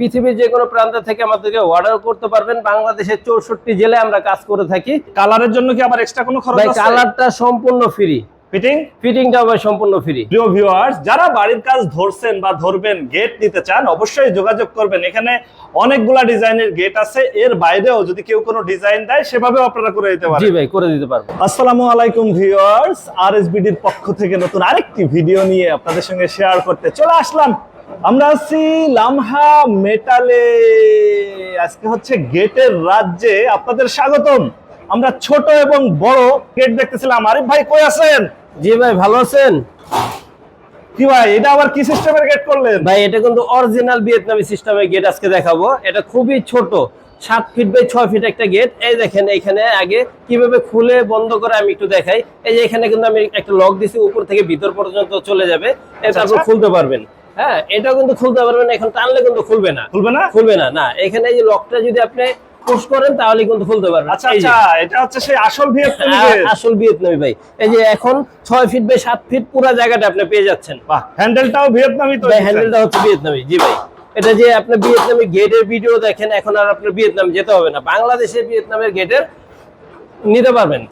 পৃথিবীর যে কোনো প্রান্ত থেকে আমাদেরকে অর্ডার করতে পারবেন। বাংলাদেশের চৌষট্টি জেলায় আমরা কাজ করে থাকি। কালারের জন্য কি আবার এক্সট্রা কোনো খরচ ভাই কালারটা সম্পূর্ণ ফ্রি ফিটিং ফিটিংটা ভাই সম্পূর্ণ ফ্রি প্রিয় ভিউয়ার্স যারা বাড়ির কাজ ধরছেন বা ধরবেন গেট নিতে চান অবশ্যই যোগাযোগ করবেন। এখানে অনেকগুলা ডিজাইনের গেট আছে। এর বাইরেও যদি কেউ কোনো ডিজাইন দেয় সেভাবেও আপনারা করে দিতে জি ভাই করে দিতে পারব। আসসালামু আলাইকুম ভিউয়ার্স আরএসবিডির পক্ষ থেকে নতুন আরেকটি ভিডিও নিয়ে আপনাদের সঙ্গে শেয়ার করতে চলে আসলাম। আমরা আছি লামহা মেটালে। আজকে হচ্ছে গেটের রাজ্যে আপনাদের স্বাগতম। আমরা ছোট এবং বড় গেট দেখতেছিলাম। আরিফ ভাই কই আছেন? জি ভাই ভালো আছেন? কি ভাই এটা আবার কি সিস্টেমের গেট করলেন? ভাই এটা কিন্তু অরিজিনাল ভিয়েতনামি সিস্টেমের গেট আজকে দেখাবো। এটা খুবই ছোট সাত ফিট বাই ছয় ফিট একটা গেট। এই দেখেন এখানে আগে কীভাবে খুলে বন্ধ করে আমি একটু দেখাই। এই যে এখানে কিন্তু আমি একটা লক দিছি উপর থেকে ভিতর পর্যন্ত চলে যাবে। এই তারপর আচ্ছা। খুলতে পারবেন। হ্যাঁ এটাও কিন্তু খুলতে পারবেন এখন টানলে কিন্তু খুলবে না। খুলবে না? খুলবে না না। এখানে এই যে লকটা যদি আপনি পুশ করেন তাহলে কিন্তু খুলতে পারবেন। আচ্ছা আচ্ছা এটা হচ্ছে সেই আসল ভিয়েতনামি আসল ভিয়েতনামি ভাই। এই যে এখন ছয় ফিট বাই সাত ফিট পুরো জায়গাটা আপনি পেয়ে যাচ্ছেন। বাহ হ্যান্ডেলটাও ভিয়েতনামি তো হ্যান্ডেলটা হচ্ছে। ভিয়েতনামি জি ভাই। এটা যে আপনার ভিয়েতনামি গেটের ভিডিও দেখেন এখন আর আপনার ভিয়েতনাম যেতে হবে না। বাংলাদেশে ভিয়েতনামের গেটের নিতে পারবেন।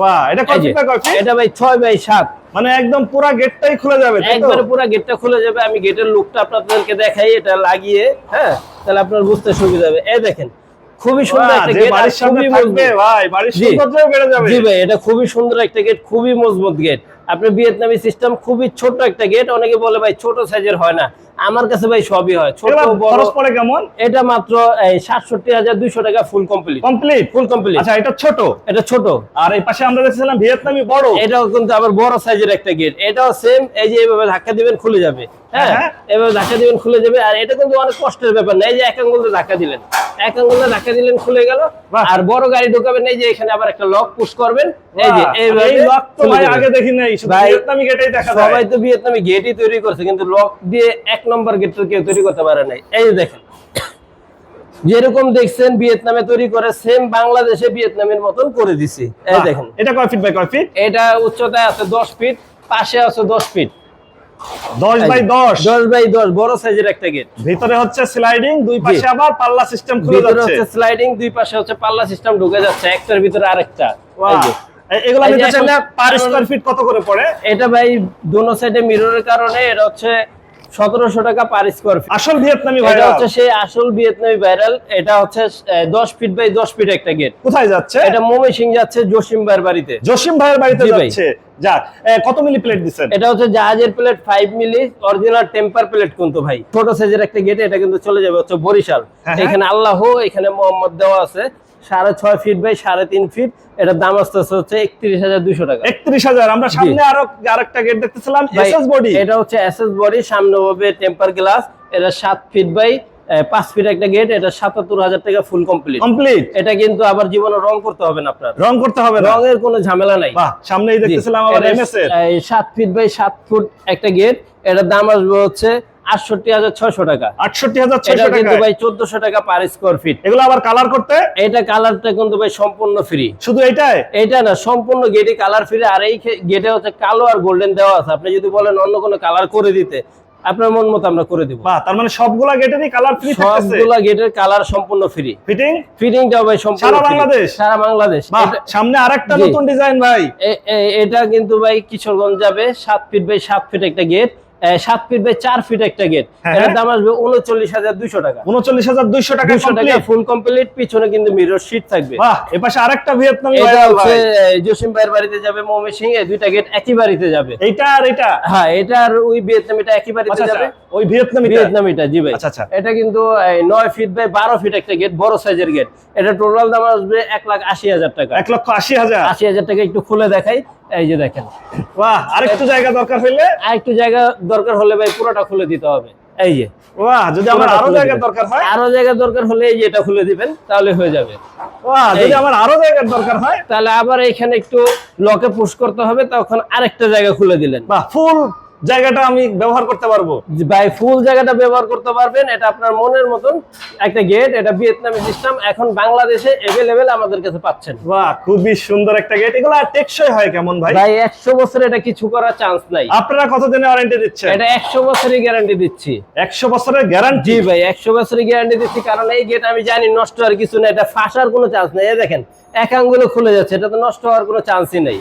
বাহ এটা কত ফিট? এটা ভাই ছয় বাই সাত। মানে একদম পুরো গেটটাই খুলে যাবে একবারে পুরো গেটটা খুলে যাবে। আমি গেটের লুকটা আপনাদেরকে দেখাই এটা লাগিয়ে হ্যাঁ? তাহলে আপনার বুঝতে সুবিধা হবে। এই দেখেন খুবই সুন্দর একটা গেট বাড়ির সামনে খুবই থাকবে মজবুত। ভাই বাড়ির সৌন্দর্যও বেড়ে যাবে। জি ভাই এটা খুবই সুন্দর একটা গেট খুবই মজবুত গেট আপনার ভিয়েতনামি সিস্টেম খুবই ছোট একটা গেট অনেকে বলে ভাই ছোট সাইজের হয় না। আমার কাছে ভাই সবই হয়। ছোট খরচ পড়ে কেমন? এটা মাত্র এই সাতষট্টি হাজার দুইশো টাকা full complete complete full complete আচ্ছা এটা ছোট? এটা ছোট। আর এই পাশে আমরা দেখছিলাম ভিয়েতনামি বড়। এটাও কিন্তু আবার বড় সাইজের একটা গেট এটাও সেম এই যে এইভাবে ধাক্কা দিবেন খুলে যাবে। হ্যাঁ? হ্যাঁ। এভাবে ধাক্কা দিবেন খুলে যাবে। আর এটা কিন্তু অনেক কষ্টের ব্যাপার না। এই যে এক আঙ্গুল ধাক্কা দিলেন। এক আঙ্গুল ধাক্কা দিলেন খুলে গেল। আর বড় গাড়ি ঢুকাবেন এই যে এখানে আবার একটা লক পুশ করবেন। এই যে এই লক তো ভাই আগে দেখি নাই ভিয়েতনামি গেটেই দেখা যায়। সবাই তো ভিয়েতনামি গেটই তৈরি করছে কিন্তু লক দিয়ে এক নম্বর গেট তো কেউ তৈরি করতে পারে নাই। এই দেখেন যেরকম দেখছেন ভিয়েতনামে তৈরি করে সেম বাংলাদেশে ভিয়েতনামের মতন করে দিছি। এই দেখেন। এটা কয় ফিট বাই কয় ফিট এটা উচ্চতায় আছে দশ ফিট পাশে আছে দশ ফিট 10 বাই 10 দশ? বাই দশ বড় সাইজের একটা গেট ভিতরে হচ্ছে স্লাইডিং দুই পাশে আবার পাল্লা সিস্টেম খুলে যাচ্ছে। ভিতরে হচ্ছে স্লাইডিং দুই পাশে হচ্ছে পাল্লা সিস্টেম ঢুকে যাচ্ছে একটার ভিতরে আরেকটা। এগুলা নিতে চাইলে পার স্কয়ার ফিট কত করে পড়ে? এটা ভাই দোনো সাইডে মিররের কারণে এটা হচ্ছে সতেরোশো টাকা পার স্কোয়ার ফিট আসল ভিয়েতনামি এটা ভাইরাল হচ্ছে সেই আসল ভিয়েতনামি ভাইরাল এটা হচ্ছে দশ ফিট বাই দশ ফিট একটা গেট কোথায় যাচ্ছে? এটা মোমে সিং যাচ্ছে জসিম ভাইয়ের বাড়িতে। জসিম ভাইয়ের বাড়িতে যাচ্ছে। যাক কত মিলি প্লেট দিচ্ছেন? এটা হচ্ছে জাহাজের plate five milli original temper plate কিন্তু ভাই। ছোট সাইজের একটা গেট এটা কিন্তু চলে যাবে হচ্ছে বরিশাল। হ্যাঁ, এখানে আল্লাহ এখানে মোহাম্মদ দেওয়া আছে। সাড়ে ছয় ফিট বাই সাড়ে তিন ফিট এটার দাম আসতেছে হচ্ছে একত্রিশ হাজার দুইশো টাকা। একত্রিশ হাজার। আমরা সামনে আরও আরেকটা গেট দেখতেছিলাম এসএস বডি এটা হচ্ছে এসএস বডি সামনে হবে টেম্পার গ্লাস এটা সাত ফিট বাই পাঁচ ফিট একটা গেট এটা সাতাত্তর হাজার টাকা ফুল কমপ্লিট কমপ্লিট এটা কিন্তু আবার জীবনে রং করতে হবে না আপনার। রং করতে হবে রঙের কোনো ঝামেলা নাই। সামনেই দেখতেছিলাম আবার এমএস এর। সাত ফিট বাই সাত ফুট একটা গেট এটার দাম আসবে হচ্ছে আটষট্টি হাজার ছয়শো টাকা। আটষট্টি হাজার ছয়শো কিন্তু ভাই চোদ্দশো টাকা পার স্কোয়ার ফিট এগুলো আবার কালার করতে? এটা কালারটা কিন্তু ভাই সম্পূর্ণ ফ্রি শুধু এটাই? এটা না সম্পূর্ণ গেটে কালার ফ্রি আর এই গেটে হচ্ছে কালো আর গোল্ডেন দেওয়া আছে। আপনি যদি বলেন অন্য কোনো কালার করে দিতে আপনার মন মতো আমরা করে দিব। তার মানে সবগুলা গেটেরই কালার ফ্রি সবগুলা গেটের কালার সম্পূর্ণ ফ্রি ফিটিং ফিটিংটাও ভাই সম্পূর্ণ সারা বাংলাদেশ? সারা বাংলাদেশ। সামনে আরেকটা নতুন ডিজাইন ভাই। এটা কিন্তু ভাই কিশোরগঞ্জ যাবে সাত ফিট বাই সাত ফিট একটা গেট সাত ফিট বাই চার ফিট একটা গেট হ্যাঁ, এটার হ্যাঁ। দাম আসবে উনচল্লিশ হাজার দুইশো টাকা। উনচল্লিশ হাজার দুইশো টাকা দুইশো টাকা ফুল কমপ্লিট পিছনে কিন্তু মিরর শিট থাকবে। এপাশে আরেকটা ভিয়েতনামি এটা হচ্ছে জসিম ভাইয়ের বাড়িতে যাবে মৌমি সিং এই দুইটা গেট একই বাড়িতে যাবে। এইটা আর এটা? হ্যাঁ এটা আর ওই ভিয়েতনামিটা একই বাড়িতে আচ্ছা যাবে। আচ্ছা ওই ভিয়েতনামি ভিয়েতনামিটা জি ভাই। আচ্ছা, আচ্ছা। এটা কিন্তু নয় ফিট বাই বারো ফিট একটা গেট বড় সাইজের গেট এটা টোটাল দাম আসবে এক লাখ আশি হাজার টাকা। এক লক্ষ আশি হাজার। আশি হাজার টাকা একটু খুলে দেখাই। এই যে দেখেন। বাহ আরেকটু জায়গা দরকার হইলে? আরেকটু জায়গা দরকার হলে ভাই পুরোটা খুলে দিতে হবে। এই যে। বাহ যদি আমার আরও জায়গা দরকার হয়? আরও জায়গা দরকার হলে এই যে এটা খুলে দিবেন তাহলে হয়ে যাবে। বাহ যদি আমার আরও জায়গার দরকার হয়? তাহলে আবার এখানে একটু লকে পুশ করতে হবে তখন আরেকটা জায়গা খুলে দিলেন। বাহ ফুল জায়গাটা আমি ব্যবহার করতে পারব। ভাই ফুল জায়গাটা ব্যবহার করতে পারবেন। এটা আপনার মনের মতন একটা গেট এটা ভিয়েতনামি সিস্টেম এখন বাংলাদেশে এভেলেবেল আমাদের কাছে পাচ্ছেন। বাহ খুবই সুন্দর একটা গেট এগুলো আর টেকসই হয় কেমন ভাই? ভাই একশো বছর এটা কিছু করার চান্স নাই। আপনারা কতদিনের ওয়ারেন্টি দিচ্ছেন? এটা একশো বছরই গ্যারান্টি দিচ্ছি। একশো বছরের গ্যারান্টি ভাই একশো বছরই গ্যারান্টি দিচ্ছি। কারণ এই গেট আমি জানি নষ্ট হওয়ার কিছু না এটা ফাঁসার কোনো চান্স নেই। এই দেখেন এক আঙ্গুলে খুলে যাচ্ছে এটা তো নষ্ট হওয়ার কোনো চান্সই নেই।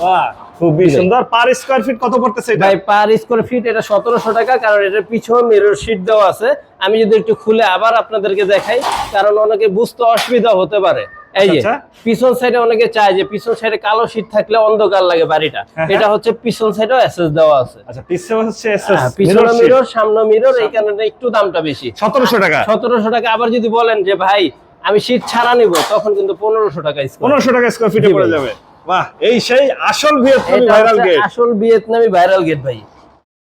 বাহ খুবই সুন্দর? পার স্কোয়ার ফিট কত পড়তেছে এটা? ভাই পার স্কোয়ার ফিট এটা সতেরোশো টাকা কারণ এটার পিছনে মিরর শিট দেওয়া আছে। আমি যদি একটু খুলে আবার আপনাদেরকে দেখাই কারণ অনেকে বুঝতে অসুবিধা হতে পারে। এই যে আচ্ছা। পিছন সাইডে অনেকে চায় যে পিছন সাইডে কালো শীট থাকলে অন্ধকার লাগে বাড়িটা। হ্যাঁ, এটা হচ্ছে পিছন সাইডেও অ্যাসেস দেওয়া আছে। আচ্ছা পিছনে হচ্ছে এসএস হ্যাঁ, পিছনে মিরর সামনে মিরর এই কারণে একটু দামটা বেশি। সতেরোশো টাকা? সতেরোশো টাকা। আবার যদি বলেন যে ভাই আমি শীট ছাড়া নিব তখন কিন্তু পনেরোশো টাকা square। পনেরোশো টাকা স্কোয়ার ফিটে পড়ে যাবে। বাহ এই সেই আসল ভিয়েতনামি ভাইরাল গেট আসল ভিয়েতনামি ভাইরাল গেট ভাই।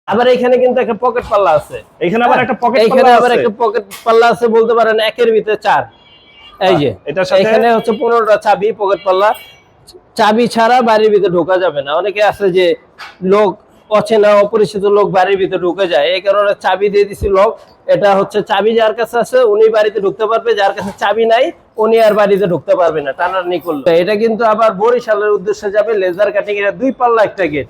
আবার এখানে কিন্তু একটা পকেট পাল্লা আছে। এখানে আবার একটা পকেট এখানে আবার একটা পকেট পাল্লা আছে বলতে পারেন একের ভিতরে চার। এই যে সাথে- এখানে হচ্ছে পনেরোটা চাবি পকেট পাল্লা। চাবি ছাড়া বাড়ির ভিতরে ঢোকা যাবে না। অনেকে আছে যে লোক অচেনা অপরিচিত লোক বাড়ির ভিতরে ঢুকে যায়। এই কারণে চাবি দিয়ে দিছি লোক এটা হচ্ছে চাবি যার কাছে আছে, উনি বাড়িতে ঢুকতে পারবে, যার কাছে চাবি নাই, উনি আর বাড়িতে ঢুকতে পারবে না, টানাটানি করল। এটা কিন্তু আবার বরিশালের উদ্দেশ্যে যাবে, লেজার কাটিং এটা দুই পাল্লা একটা গেট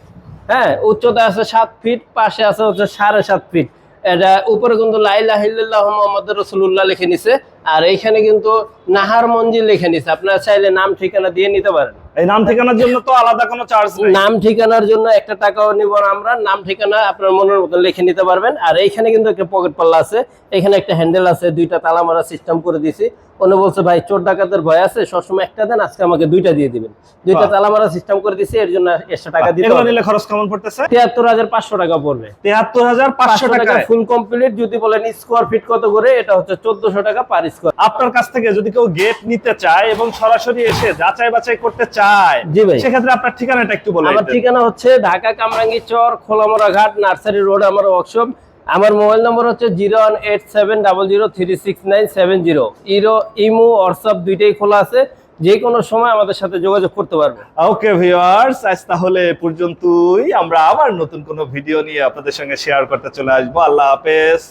হ্যাঁ উচ্চতা আছে সাত ফিট পাশে আছে হচ্ছে সাড়ে সাত ফিট এটা উপরে কিন্তু লাইলা হিল্লাহ মোহাম্মদ রসুল্লাহ লিখে নিছে, আর এইখানে কিন্তু নাহার মঞ্জিল লিখে নিছে। আপনারা চাইলে নাম ঠিকানা দিয়ে নিতে পারেন। এই নাম ঠিকানার জন্য তো আলাদা কোনো চার্জ নেই। নাম ঠিকানার জন্য একটা টাকাও নিব আমরা। নাম ঠিকানা আপনার মনের মতো লিখে নিতে পারবেন। আর এইখানে কিন্তু একটা পকেট পাল্লা আছে। এখানে একটা হ্যান্ডেল আছে, দুইটা তালা মারা সিস্টেম করে দিছি উনি বলছে ভাই চোর ডাকাতের ভয় আছে সবসময় একটা দেন আজকে আমাকে দুইটা দিয়ে দিবেন। দুইটা তালা মারা সিস্টেম করে দিছি এর জন্য এক্সট্রা টাকা দিতে এগুলো নিলে খরচ কেমন পড়তেছে? তিয়াত্তর হাজার পাঁচশো টাকা পড়বে। তেহাত্তর হাজার পাঁচশো পাঁচশো টাকা ফুল কমপ্লিট যদি বলেন স্কোয়ার ফিট কত করে এটা হচ্ছে চোদ্দশো টাকা পার স্কোয়ার আপনার কাছ থেকে যদি কেউ গেট নিতে চায় এবং সরাসরি এসে যাচাই বাছাই করতে চায় জি ভাই। সেক্ষেত্রে আপনার ঠিকানাটা একটু বলে আমার ঠিকানা হচ্ছে ঢাকা কামরাঙ্গি চর খোলামোড়া ঘাট নার্সারি রোড আমার ওয়ার্কশপ আমার মোবাইল নম্বর হচ্ছে zero one eight seven double zero three six nine seven zero. Error, imo, WhatsApp দুইটাই খোলা আছে। যে কোনো সময় আমাদের সাথে যোগাযোগ করতে পারবে ওকে ভিউয়ার্স আজ তাহলে পর্যন্তই। আমরা আবার নতুন কোনো ভিডিও নিয়ে আপনাদের সঙ্গে শেয়ার করতে চলে আসব। আল্লাহ হাফেজ।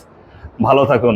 ভালো থাকুন।